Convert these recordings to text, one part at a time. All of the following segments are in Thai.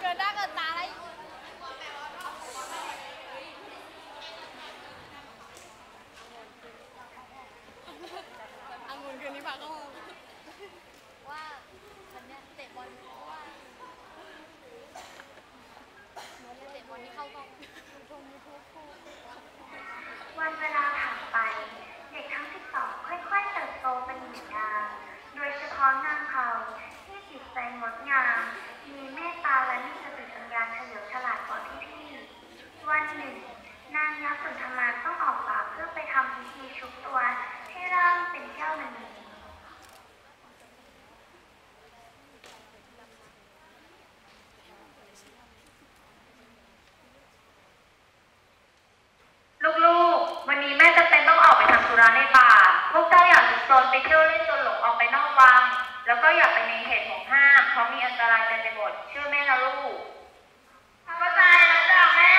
เกินหน้าเกินตาอะไรอังุนคืนนี้พาเข้าห้องว่าวันเนี้ยเตะบอลเพราะว่าหนูจะเตะบอลที่เข้ากล้องชมยูทูบคู่วันเวลาผ่านไป เด็กทั้ง 12 ค่อยๆเติบโตเป็นหญิงงามโดยเฉพาะนางเขาที่จิตใจงดงามเมตตาและมีสติปัญญาเฉลียวฉลาดกว่าพี่ๆวันหนึ่ง นางยักษ์ สุนทรมาต้องออกป่าเพื่อไปทำพิธีชุบตัวให้ร่างเป็นแก้วมณีลูกๆ วันนี้แม่จะเป็นต้องออกไปทำธุระในป่า พวกเจ้าอย่าหลุดโซนไปเที่ยวเล่นจนหลงออกไปนอกวัง แล้วก็อย่าไปในเขตห่วงห้ามเพราะมีอันตรายเต็มไปหมดเชื่อแม่นะลูกเข้าใจแล้วจ้ะแม่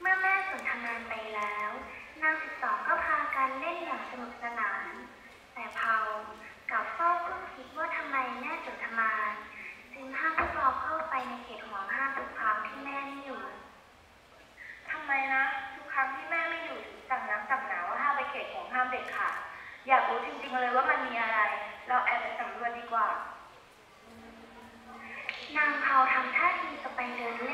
เมื่อแม่สนทนานไปแล้ว นางสิบสองก็พากันเล่นอย่างสนุกสนาน แต่เผากลับเฝ้าคุ้นคิดว่าทำไมแม่สนทนานจึงห้ามพวกเราเข้าไปในเขตห่วงห้ามทุกครั้งที่แม่ไม่อยู่ ทำไมนะ ทุกครั้งที่แม่ไม่อยู่ถึงสั่งน้ำสั่งหนาวว่าห้ามไปเขตของห้ามเด็ดขาด อยากรู้จริงๆเลยว่ามันมีอะไร เราแอบไปสำรวจดีกว่า นางเผาทำท่าทีจะไปเดินเล่น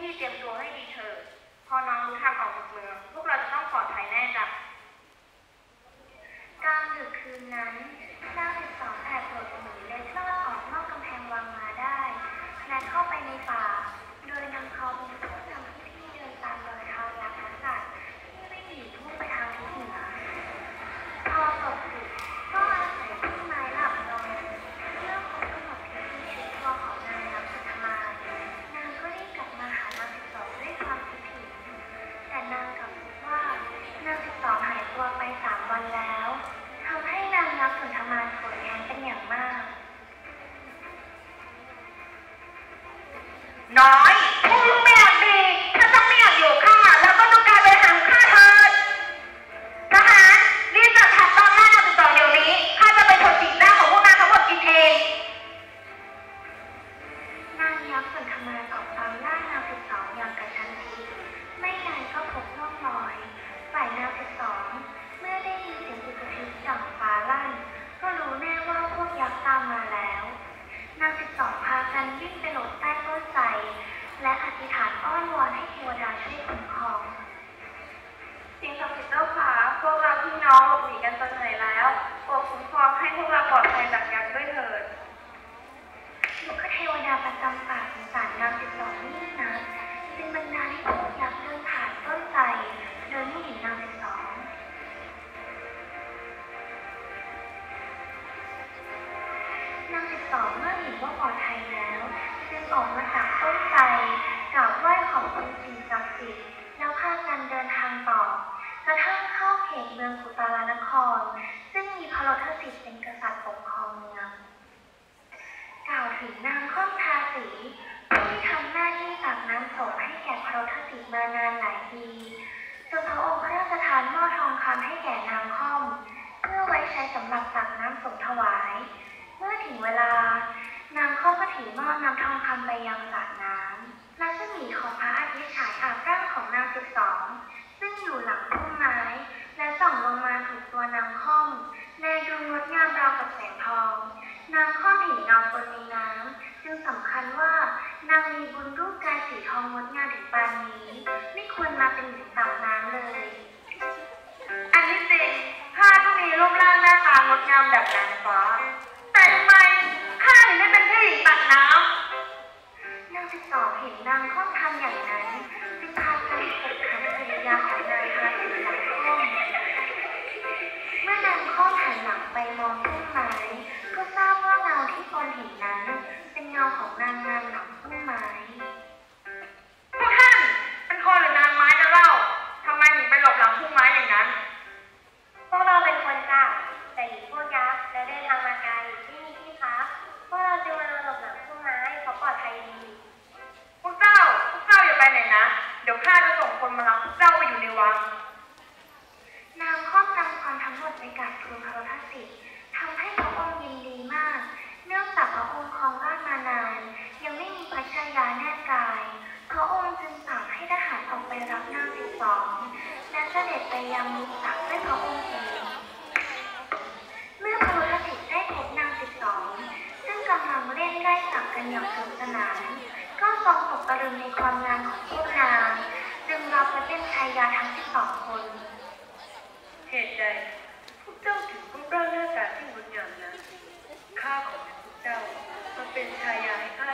พี่ๆเตรียมตัวให้ดีเถอะพอน้องรู้ทางออกจากเมือง พวกเราจะต้องปลอดภัยแน่จ้ะกลางดึกคืนนั้นเจ้าสิบสองแอบหลบหนีเล็ดลอดออกนอกกำแพงวังมาได้ และเข้าไปในป่า โดยนำเขาเป็นผู้นำพิธีเดินตามรอยเท้ายักษ์กษัตริย์ที่วิ่งหนีทุ่งไปทางทิศเหนือ พอตกดึกก็อาศัยต้นไม้หลับนอนเมื่อครบกำหนดพิธีชุดตัวของนางยักษ์สุธมานางก็รีบกลับมาหานางสิบสองด้วยความคิดถึง แต่นางกลับพบว่านางสิบสองหายตัวไปสามวันแล้วทำให้นางยักษ์สุนทรมานโกรธแค้นเป็นอย่างมาก น้ น้องหลบหนีกันจนเหนื่อยแล้วโปรดคุ้มครองให้พวกเราปลอดภัยจากยักษ์ด้วยเถิดลูกเทวดาประจำป่าสงสารนางสิบสองนี่นะจึงบรรดาให้พวกยักษ์เดินผ่านต้นไทรโดยไม่เห็นนางสิบสองนางสิบสองเมื่อเห็นว่าปลอดภัยแล้ว จึงออกมาจากต้นไทรกราบไหว้ขอบคุณสิ่งศักดิ์สิทธิ์แล้วพากันเดินทางต่อกระทั่งเข้าเขตเมืองกุตารานคร ซึ่งมีพระรทสิทธิ์เป็นกษัตริย์ปกครองเมือง กล่าวถึงนางข้อมทาสี ผู้ที่ทำหน้าที่ตักน้ำสงให้แก่พระทสิทธิ์มานานหลายปีจนพระองค์พระราชทานหม้อทองคำให้แก่นางค่อม เพื่อไว้ใช้สำหรับตักน้ำสงถวาย เมื่อถึงเวลา นางค่อมก็ถือหม้อนำทองคำไปยังสระน้ำและสมีของพระอาทิตย์ฉายอาบร่างของนางสิบสองซึ่งอยู่หลังพุ่มไม้และส่องลงมาถูกตัวนางค่อมแลดูงดงามราวกับแสงทอง นางข้อมเห็นเงาคนในน้ำจึง สำคัญว่านางมีบุญรูปกายสีทองงดงามถึงปานนี้ ไม่ควรมาเป็นหญิงปากน้ำเลย อันที่จริงข้าก็มีรูปร่างหน้าตางดงามแบบนางฟ้า แต่ทำไมข้าถึงได้เป็นแค่หญิงตักน้ำนางสิบสองเห็นนางค่อมทำอย่างนั้นจึงพากันกดขันภรรยาของนางพาถึงหลังค่อมเมื่อนางค่อมหันหลังไปมองต้นไม้ก็ทราบว่าเงาที่ตนเห็นนั้นาของนางงามหลังต้นไม้พวกท่านเป็นคนหรือนางไม้นะเล่าทำไมถึงไปหลบหลังพุ่มไม้อย่างนั้น พวกเราเป็นคนจ้าแต่หญิงพวกยักษ์และเดินทางมาไกลไม่มีที่พักพวกเราจึงมาหลบหลังต้นไม้เพราะปลอดภัยดี พวกเจ้า พวกเจ้าอย่าไปไหนนะ เดี๋ยวข้าจะส่งคนมารับพวกเจ้าไปอยู่ในวังนางครอบนำความทั้งหมดไปกราบทูลพระพสิทธิ์ทำให้พระองค์ยินดีมาก เนื่อง จากพระองค์ครองราชมานาน ยังไม่มีพัชยาแน่กาย พระองค์จึงสั่งให้ทหารออกไปรับนางสิบสองและเสด็จไปยังมุกตักด้วยพระองค์เองเมื่อพระพสิทธิ์ได้พบนางสิบสองซึ่งกำลังเล่นไล่จับกันอย่างสนุกสนาน ก็ทรงตกตะลึงในความงามของพวกนาง จึงรับไว้เป็นชายาทั้งสิบสองคนเหตุใดพวกเจ้าถึงรูปร่างหน้าตาที่งดงามนั้นข้าขอ เก่ามาเป็นชายาให้ข้า